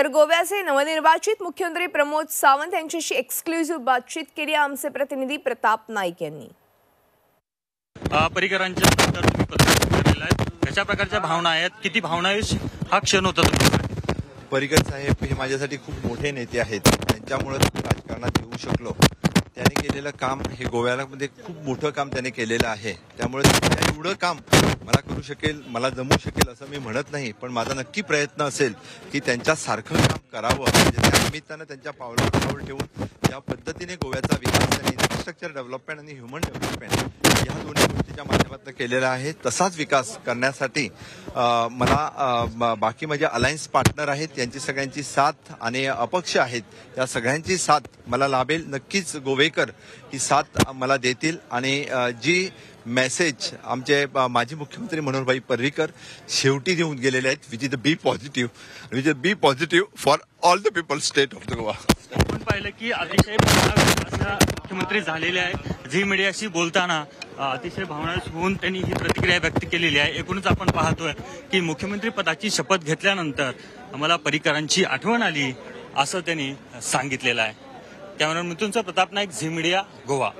तर गोव्याचे नवनिर्वाचित मुख्यमंत्री प्रमोद सावंत यांच्याशी एक्सक्लुझिव्ह बातचीत केली. आमचे प्रतिनिधी प्रताप नाईक यांनी. कशा प्रकारच्या भावना आहेत? किती भावनाविश हा क्षण होता पर्रिकर साहेब हे माझ्यासाठी खूप मोठे नेते आहेत. त्यांच्यामुळे राजकारणात येऊ शकलो. त्यांनी केलेलं काम हे गोव्याला मध्ये खूप मोठं काम त्याने केलेलं आहे. त्यामुळे एवढं काम मला करू शकेल मला जमू शकेल असं मी म्हणत नाही पण माझा नक्की प्रयत्न असेल की त्यांच्यासारखं काम करावं. म्हणजे त्या निमित्तानं त्यांच्या पावलावर पाऊल ठेवून ज्या पद्धतीने गोव्याचा विकास आणि इन्फ्रास्ट्रक्चर डेव्हलपमेंट आणि ह्युमन डेव्हलपमेंट केलेला आहे तसाच विकास करण्यासाठी मला बाकी माझे अलायन्स पार्टनर आहेत यांची सगळ्यांची साथ आणि अपक्ष आहेत या सगळ्यांची साथ मला लाभेल. नक्कीच गोवेकर ही साथ मला देतील आणि जी मेसेज आमचे माजी मुख्यमंत्री मनोहरभाई पर्रिकर शेवटी देऊन गेलेले आहेत which is the B positive which is B positive for all the people state of the Goa आपण पाहिलं की अतिशय मुख्यमंत्री झालेले आहेत. झी मीडियाशी बोलताना अतिशय भावनाच होऊन त्यांनी ही प्रतिक्रिया व्यक्त केलेली आहे. एकूणच आपण पाहतोय की मुख्यमंत्री पदाची शपथ घेतल्यानंतर मला पर्रिकरांची आठवण आली असं त्यांनी सांगितलेलं आहे. कॅमेरा मिथूनचा प्रताप नाईक झी मीडिया गोवा.